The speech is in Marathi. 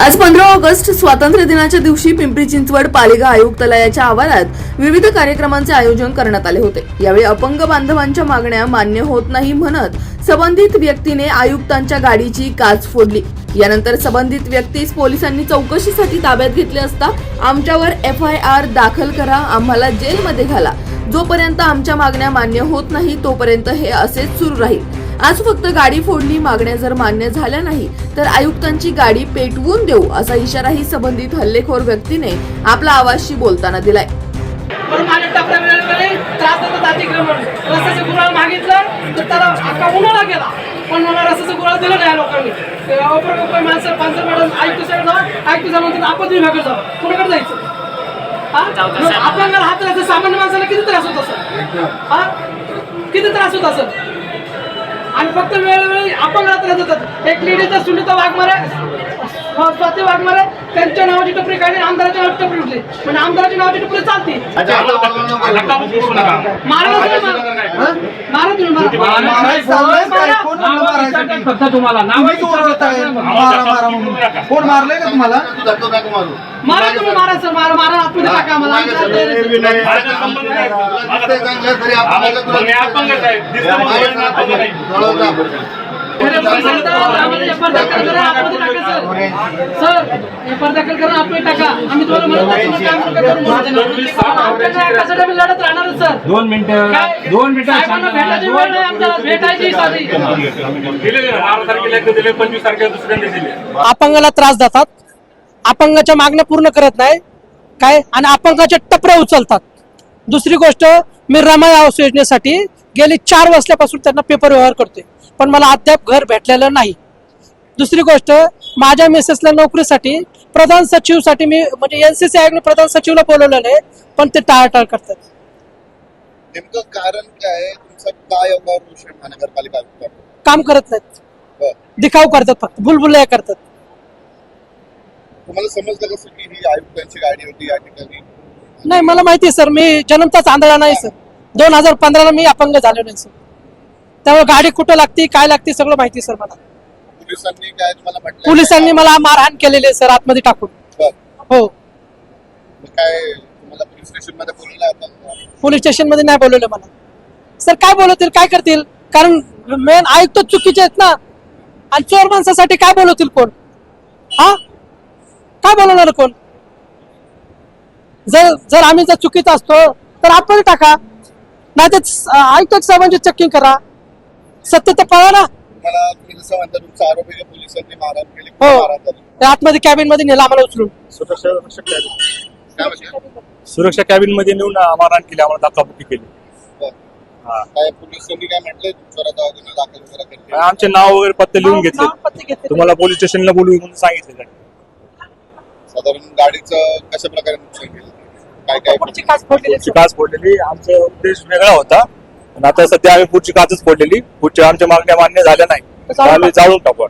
आज पंधरा ऑगस्ट स्वातंत्र्य दिनाच्या दिवशी पिंपरी चिंचवड पालिका आयुक्तालयाच्या आवारात विविध कार्यक्रमांचे आयोजन करण्यात आले होते. यावेळी अपंग बांधवांच्या मागण्या मान्य होत नाही म्हणत संबंधित व्यक्तीने आयुक्तांच्या गाडीची काच फोडली. यानंतर संबंधित व्यक्तीस पोलिसांनी चौकशीसाठी ताब्यात घेतले असता आमच्यावर एफ आय आर दाखल करा आम्हाला जेलमध्ये घाला. जोपर्यंत आमच्या मागण्या मान्य होत नाही तोपर्यंत हे असेच सुरू राहील. आज फक्त गाडी फोडली मागण्या जर मान्य झाल्या नाही तर आयुक्तांची गाडी पेटवून देऊ असा इशाराही संबंधित हल्लेखोर व्यक्तीने आपला आवाजशी बोलताना दिलाय. पण मला रस्त्याचं गुराळ दिलं नाही या लोकांनी. ते अपर उपाय माणसं पांचर मॅडम आयुक्त साहेब जाऊ आयुक्त साहेब म्हणतात आपण विभागाकडे जाऊ. कुणाकडे जायचं? हा? मग आपल्याला हात राहायचं सामान्य माणसाला किती त्रास होत असेल? किती त्रास होत असेल? आणि फक्त वेळोवेळी आपण एक लेडीचा सुनीता वाघमारे स्वाती वाघमारे त्यांच्या नावाची टपरी काढली आमदाराच्या नावाची टपरी उठली म्हणजे आमदाराच्या नावाची टपरी चालते कोण मारलंय का तुम्हाला मारा तुम्ही मारा सर मारा मारा आतमध्ये टाका आम्हाला सर. एफआर दाखल करा, टाका. आम्ही तुम्हाला म्हणत लढत सर. दोन मिनिटं? दोन मिनिटं भेटायची साधी. अपंगाला त्रास देतात अपंगाच्या मागण्या पूर्ण करत नाही काय आणि अपंगाच्या टपऱ्या उचलतात दुसरी गोष्ट मी रमाई आवास योजनेसाठी गेली चार वर्षापासून त्यांना पेपर व्यवहार करतोय. पण मला अद्याप घर भेटलेलं नाही. दुसरी गोष्ट माझ्या मिसेसला नोकरीसाठी प्रधान सचिवसाठी मी म्हणजे एनसीसी आयोगने प्रधान सचिवला बोलवलेलं आहे पण ते टाळाटाळ करतात. नेमकं कारण काय तुमचं काय महानगरपालिका? काम करत नाहीत. दिखाव करतात फक्त बुलबुल्या करतात. तुम्हाला समजलं कसं की ही आयुक्तांची गाडी होती या ठिकाणी? नाही मला माहिती आहे सर. मी जन्मताच आंधळा नाही सर. दोन हजार पंधराला मी अपंग झालो नाही सर त्यामुळे गाडी कुठं लागते काय लागते सगळं माहिती सर मला. पोलिसांनी काय तुम्हाला म्हटलं पोलिसांनी मला मारहाण केलेली आहे सर आतमध्ये टाकून. हो. काय तुम्हाला पोलीस स्टेशनमध्ये बोलवलं आपण? पोलीस स्टेशनमध्ये नाही बोलवलं मला. सर काय बोलवतील काय करतील? कारण मेन आयुक्त चुकीचे आहेत ना. आणि चोर माणसासाठी काय बोलवतील कोण? हा? काय बोलवणार कोण? जर जर आम्ही जर चुकीचा असतो तर आपण टाका. नाही तर आयुक्त साहेबांची चेकिंग करा. सत्य तर पळा ना. तुम्हाला तुम्ही जसं म्हणता तुमचा आरोप आहे की पोलिसांनी मारहाण केली हो. मारहाण झाली. ते आतमध्ये कॅबिनमध्ये नेलं आम्हाला उचलून. काय? म्हणजे सुरक्षा कॅबिनमध्ये नेऊन मारहाण केली आम्हाला धक्काबुक्की केली. बरं. हा. काय पोलिसांनी काय म्हटलंय? तुमच्यावर आता गुन्हा दाखल वगैरे आमचे नाव वगैरे पत्ते लिहून घेतले नाव घेतले. तुम्हाला पोलीस स्टेशनला बोलू म्हणून सांगितलं साधारण गाडीचं कशा प्रकारे नुकसान केलं? काय काय? पुढची काच फोडलेली काच आमचा उद्देश वेगळा होता. पण आता सध्या आम्ही पुढची काचच फोडलेली. पुढच्या आमच्या मागण्या मान्य झाल्या नाही. तर आम्ही जाळून टाकू